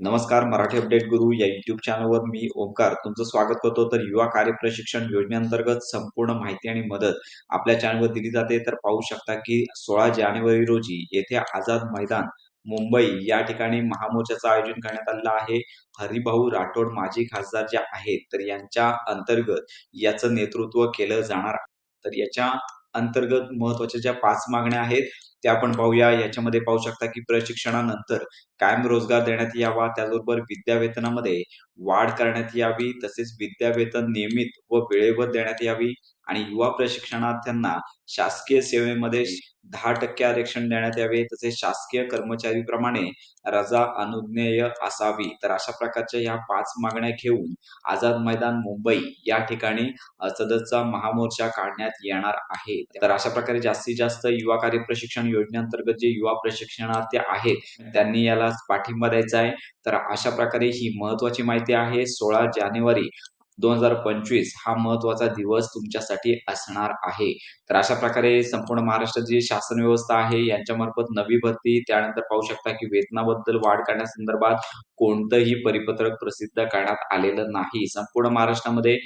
नमस्कार मराठी अपडेट गुरु या युट्यूब चॅनलवर मी ओंकार तुमचं स्वागत करतो. तर युवा कार्य प्रशिक्षण योजनेअंतर्गत संपूर्ण माहिती आणि मदत आपल्या चॅनलवर दिली जाते. तर पाहू शकता की सोळा जानेवारी रोजी येथे आझाद मैदान मुंबई या ठिकाणी महामोर्चाचं आयोजन करण्यात आलेलं आहे. हरिभाऊ राठोड माजी खासदार जे आहेत तर यांच्या अंतर्गत याचं नेतृत्व केलं जाणार तर याच्या अंतर्गत महत्त्वाच्या ज्या पाच मागण्या आहेत त्या आपण पाहूया. याच्यामध्ये पाहू शकता की प्रशिक्षणानंतर कायम रोजगार देण्यात यावा त्याचबरोबर विद्यावेतनामध्ये वाढ करण्यात यावी तसेच विद्यावेतन नियमित व वेळेवर देण्यात यावी आणि युवा प्रशिक्षणार्थ्यांना शासकीय सेवेमध्ये दहा टक्के आरक्षण देण्यात यावे तसेच शासकीय कर्मचारीप्रमाणे रजा अनुज्ञेय असावी. तर अशा प्रकारच्या या पाच मागण्या घेऊन आझाद मैदान मुंबई या ठिकाणी अ, सदरचा महामोर्चा काढण्यात येणार आहे. तर अशा प्रकारे जास्तीत जास्त युवा कार्य प्रशिक्षण योजनेअंतर्गत जे युवा प्रशिक्षणार्थी आहेत त्यांनी याला पाठिंबा द्यायचा आहे. तर अशा प्रकारे ही महत्वाची माहिती आहे सोळा जानेवारी दोन हजार पंचवीस. हा महत्त्वाचा दिवस तुमच्यासाठी असणार आहे. तर अशा प्रकारे संपूर्ण महाराष्ट्रात जी शासन व्यवस्था आहे यांच्यामार्फत नवी भरती त्यानंतर पाहू शकता की वेतनाबद्दल वाढ करण्यासंदर्भात कोणतंही परिपत्रक प्रसिद्ध करण्यात आलेलं नाही. संपूर्ण महाराष्ट्रामध्ये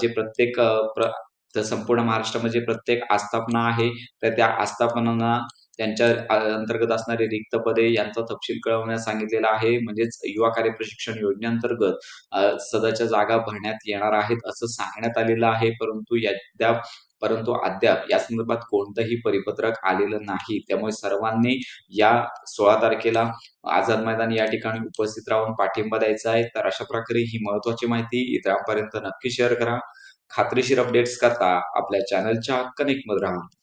जे प्रत्येक प्र तर संपूर्ण महाराष्ट्रामध्ये प्रत्येक आस्थापना आहे तर त्या आस्थापनांना त्यांच्या अंतर्गत असणारी रिक्त पदे यांचा तपशील कळवण्यास सांगितलेला आहे. म्हणजेच युवा कार्य प्रशिक्षण योजनेअंतर्गत सदाच्या जागा भरण्यात येणार आहेत असं सांगण्यात आलेलं आहे. परंतु या परंतु अद्याप या संदर्भात कोणतंही परिपत्रक आलेलं नाही. त्यामुळे सर्वांनी या सोळा तारखेला आझाद मैदान या ठिकाणी उपस्थित राहून पाठिंबा द्यायचा आहे. तर अशा प्रकारे ही महत्वाची माहिती इतरांपर्यंत नक्की शेअर करा. खात्रीशीर अपडेट्स करता आपल्या चॅनलच्या कनेक्टमध्ये राहा.